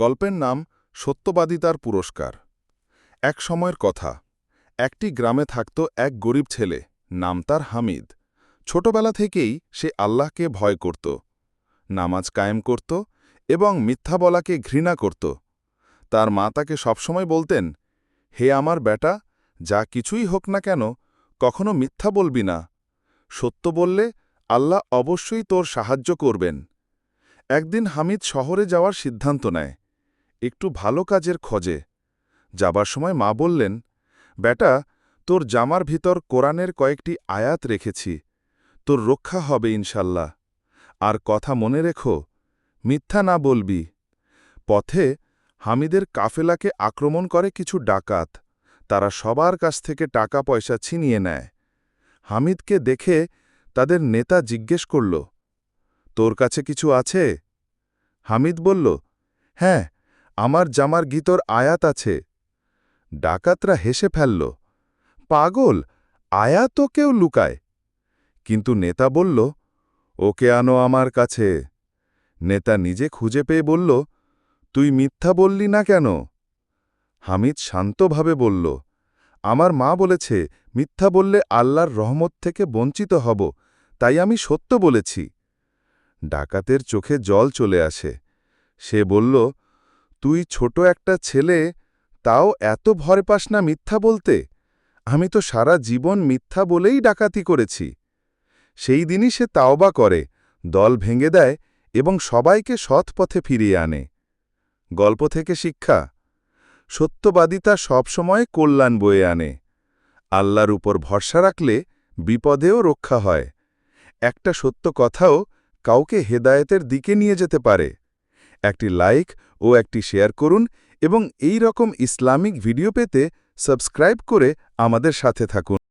গল্পের নাম সত্যবাদিতার পুরস্কার। এক সময়ের কথা, একটি গ্রামে থাকত এক গরিব ছেলে, নাম তার হামিদ। ছোটবেলা থেকেই সে আল্লাহকে ভয় করত, নামাজ কায়েম করত এবং মিথ্যা বলাকে ঘৃণা করত। তার মা তাকে সবসময় বলতেন, হে আমার বেটা, যা কিছুই হোক না কেন, কখনো মিথ্যা বলবি না। সত্য বললে আল্লাহ অবশ্যই তোর সাহায্য করবেন। একদিন হামিদ শহরে যাওয়ার সিদ্ধান্ত নেয়। একটু ভালো কাজের খোঁজে। যাবার সময় মা বললেন, বেটা, তোর জামার ভিতর কোরআনের কয়েকটি আয়াত রেখেছি। তোর রক্ষা হবে ইনশাল্লাহ। আর কথা মনে রেখো, মিথ্যা না বলবি। পথে হামিদের কাফেলাকে আক্রমণ করে কিছু ডাকাত। তারা সবার কাছ থেকে টাকা পয়সা ছিনিয়ে নেয়। হামিদকে দেখে তাদের নেতা জিজ্ঞেস করল, তোর কাছে কিছু আছে? হামিদ বলল হ্যাঁ আমার জামার গীতর আয়াত আছে। ডাকাতরা হেসে ফেলল, পাগল আয়াতও কেউ লুকায়। কিন্তু নেতা বলল ওকে আনো আমার কাছে? নেতা নিজে খুঁজে পেয়ে বলল, তুই মিথ্যা বললি না কেন? হামিদ শান্তভাবে বলল, আমার মা বলেছে, মিথ্যা বললে আল্লাহর রহমত থেকে বঞ্চিত হব, তাই আমি সত্য বলেছি। ডাকাতের চোখে জল চলে আসে। সে বলল তুই ছোট একটা ছেলে, তাও এত ভয় পাস না মিথ্যা বলতে? আমি তো সারা জীবন মিথ্যা বলেই ডাকাতি করেছি। সেই দিনই সে তাওবা করে, দল ভেঙে দেয় এবং সবাইকে সৎ পথে ফিরিয়ে আনে। গল্প থেকে শিক্ষা সত্যবাদিতা সবসময় কল্যাণ বয়ে আনে। আল্লাহর উপর ভরসা রাখলে বিপদেও রক্ষা হয়। একটা সত্য কথাও কাউকে হেদায়েতের দিকে নিয়ে যেতে পারে। একটি লাইক ও একটি শেয়ার করুন এবং এই রকম ইসলামিক ভিডিও পেতে সাবস্ক্রাইব করে আমাদের সাথে থাকুন।